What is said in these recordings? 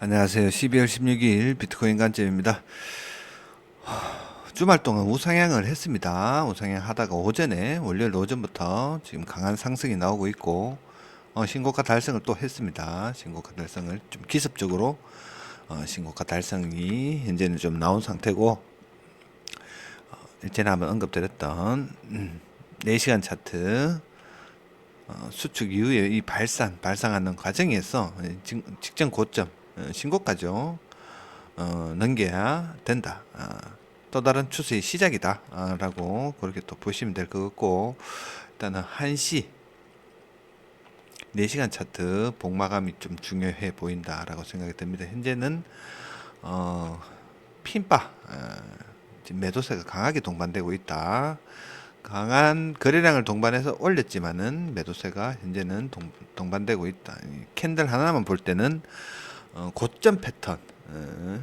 안녕하세요. 12월 16일 비트코인 관점입니다. 하, 주말 동안 우상향을 했습니다. 우상향 하다가 오전에 월요일 오전부터 지금 강한 상승이 나오고 있고 어, 신고가 달성을 또 했습니다. 신고가 달성을 좀 기습적으로 어, 신고가 달성이 현재는 좀 나온 상태고 어, 일전에 한번 언급드렸던 음, 4시간 차트 어, 수축 이후에 이 발산, 발상하는 과정에서 직- 직전 고점, 어, 신고가죠. 어, 넘겨야 된다. 아, 또 다른 추세의 시작이다. 아, 라고 그렇게 또 보시면 될 것 같고, 일단은 1시, 4시간 차트 복마감이 좀 중요해 보인다라고 생각이 듭니다. 현재는, 어, 핀바, 어, 매도세가 강하게 동반되고 있다. 강한 거래량을 동반해서 올렸지만은 매도세가 현재는 동, 동반되고 있다. 이 캔들 하나만 볼 때는 어, 고점 패턴 어,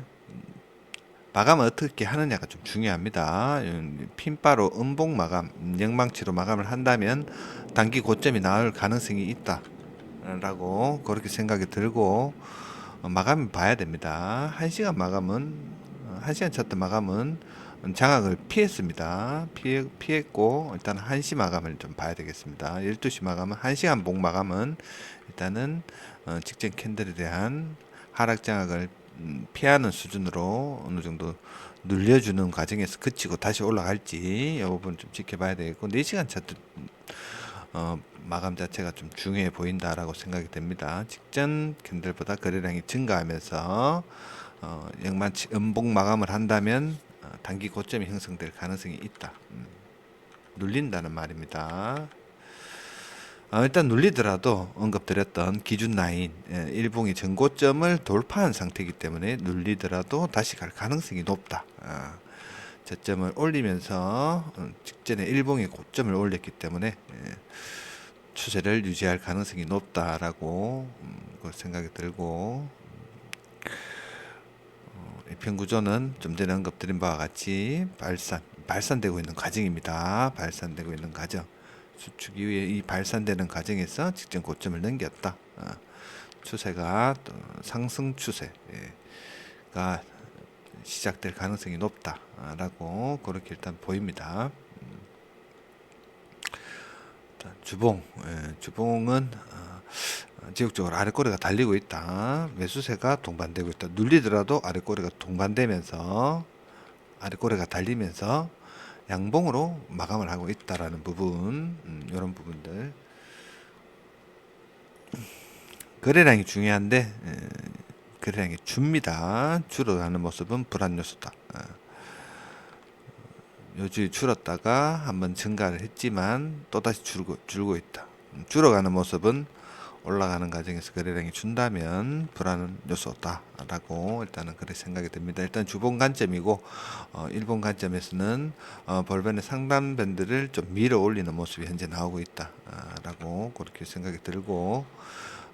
마감을 어떻게 하느냐가 좀 중요합니다. 음, 핀바로 음봉 마감, 영망치로 마감을 한다면 단기 고점이 나올 가능성이 있다라고 그렇게 생각이 들고 어, 마감을 봐야 됩니다. 1시간 마감은 어, 1시간 차트 마감은 장악을 피했습니다. 피해, 피했고 일단 1시 마감을 좀 봐야 되겠습니다. 12시 마감은 1시간 복 마감은 일단은 어, 직전 캔들에 대한 하락 장악을 음, 피하는 수준으로 어느 정도 눌려주는 과정에서 그치고 다시 올라갈지 이 부분 좀 지켜봐야 되겠고 4시간 차트 어, 마감 자체가 좀 중요해 보인다라고 생각이 됩니다. 직전 캔들보다 거래량이 증가하면서 어, 영만치 음봉 마감을 한다면 어, 단기 고점이 형성될 가능성이 있다. 음, 눌린다는 말입니다. 아, 일단 눌리더라도 언급드렸던 기준 라인 예, 일봉이 전고점을 돌파한 상태이기 때문에 눌리더라도 다시 갈 가능성이 높다. 아, 저점을 올리면서 어, 직전에 일봉의 고점을 올렸기 때문에 예, 추세를 유지할 가능성이 높다라고 음, 그 생각이 들고 어, 이편 구조는 좀 전에 언급드린 바와 같이 발산 발산되고 있는 과정입니다. 발산되고 있는 과정. 수축 이후에 이 발산되는 과정에서 직전 고점을 넘겼다. 어, 추세가 또 상승 추세가 시작될 가능성이 높다라고 그렇게 일단 보입니다. 주봉, 예, 주봉은 어, 지역적으로 아래 꼬리가 달리고 있다. 매수세가 동반되고 있다. 눌리더라도 아래 꼬리가 동반되면서 아래 꼬리가 달리면서 양봉으로 마감을 하고 있다라는 부분, 음, 이런 부분들. 거래량이 중요한데 에, 거래량이 줍니다. 줄어가는 모습은 불안 요소다. 어. 요즘 줄었다가 한번 증가를 했지만 또다시 줄고 줄고 있다. 음, 줄어가는 모습은 올라가는 과정에서 거래량이 준다면 불안 요소다라고 일단은 그렇게 생각이 됩니다. 일단 주봉 관점이고 어, 일본 관점에서는 어, 볼벤의 상단 밴드를 좀 밀어 올리는 모습이 현재 나오고 있다라고 그렇게 생각이 들고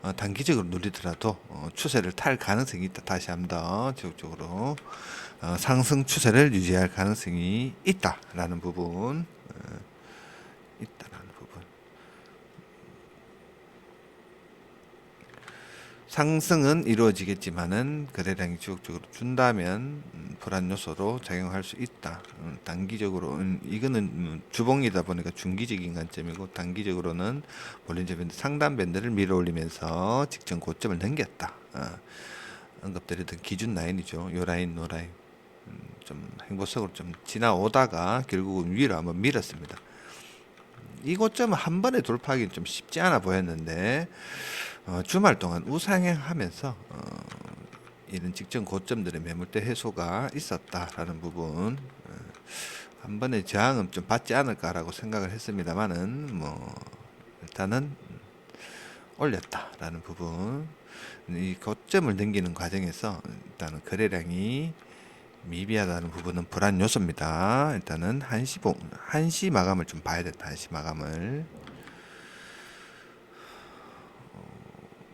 어, 단기적으로 누리더라도 어, 추세를 탈 가능성이 있다. 다시 한번 더 지속적으로 어, 상승 추세를 유지할 가능성이 있다라는 부분 어, 있다라는 부분. 상승은 이루어지겠지만은 거래량이 지속적으로 준다면 음, 불안 요소로 작용할 수 있다. 음, 단기적으로 음, 이거는 음, 주봉이다 보니까 중기적인 관점이고 단기적으로는 볼린저 밴드 상단 밴드를 밀어올리면서 직전 고점을 넘겼다. 어, 언급드렸던 기준 라인이죠. 요 라인, 노 라인 음, 좀 행보석으로 좀 지나오다가 결국은 위로 한번 밀었습니다. 이 고점을 한 번에 돌파하기는 좀 쉽지 않아 보였는데 어, 주말 동안 우상향하면서 어, 이런 직전 고점들의 매물대 해소가 있었다라는 부분 어, 한 번에 저항은 좀 받지 않을까라고 생각을 했습니다만은 뭐 일단은 올렸다라는 부분 이 고점을 넘기는 과정에서 일단은 거래량이 미비하다는 부분은 불안 요소입니다. 일단은 한시 봉 한시 마감을 좀 봐야 된다. 한시 마감을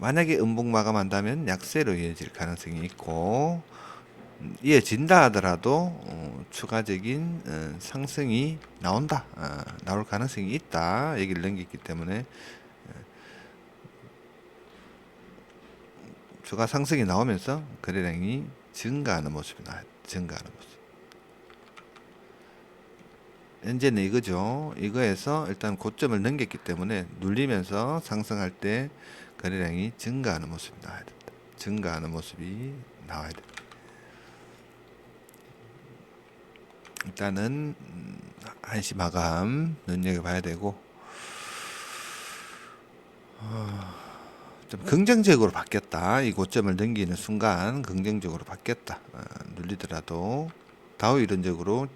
만약에 음봉 마감한다면 약세로 이어질 가능성이 있고 음, 이어진다 하더라도 어, 추가적인 어, 상승이 나온다 어, 나올 가능성이 있다 얘기를 넘겼기 때문에 어, 주가 상승이 나오면서 거래량이 증가하는 모습이 나 증가하는 모습. 현재는 이거죠. 이거에서 일단 고점을 넘겼기 때문에 눌리면서 상승할 때 거래량이 증가하는 모습이 나와야 된다. 증가하는 모습이 나와야 된다. 일단은 음, 한시 마감 눈여겨봐야 되고 어, 좀 긍정적으로 바뀌었다. 이 고점을 넘기는 순간 긍정적으로 바뀌었다. 어, 눌리더라도 다우 이론적으로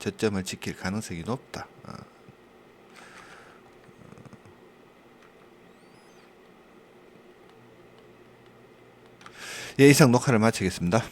저점을 지킬 가능성이 높다. 어. 예, 이상 녹화를 마치겠습니다.